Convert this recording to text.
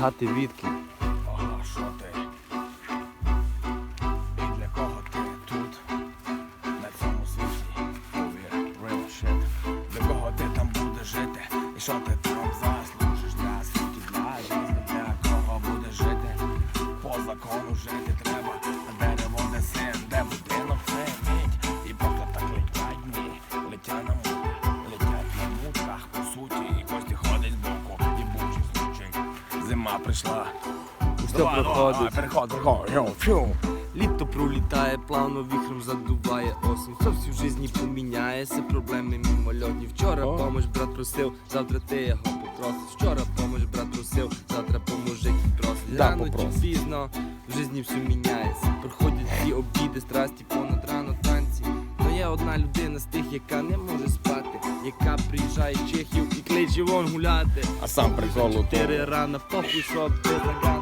Гати відки. Ага, що ти? І для кого ти тут? На цьому світі повір, real shit. Для кого ти там будеш жити? І що ти там заслужиш для світу, для жизни, для кого будеш жити? По закону жити треба, Зима прийшла. Все Давай, проходить. давай, Переход, переход, фью. Літо пролітає, плавно віхром задуває осінь. Все всі в житті поміняється, проблеми мимольотні. Вчора помощ брат просив, завтра ти його попросиш. Вчора помощ брат просив, завтра поможе і просить. Да, Рано чи пізно в житті все міняється. Проходять всі обіди, страсті, понад рано танці. Но є одна людина з тих, яка не може спати, яка приїжджає з Чехів і кличе вон гуляти. А сам прикол у Чотири рана, похуй, що без нагана.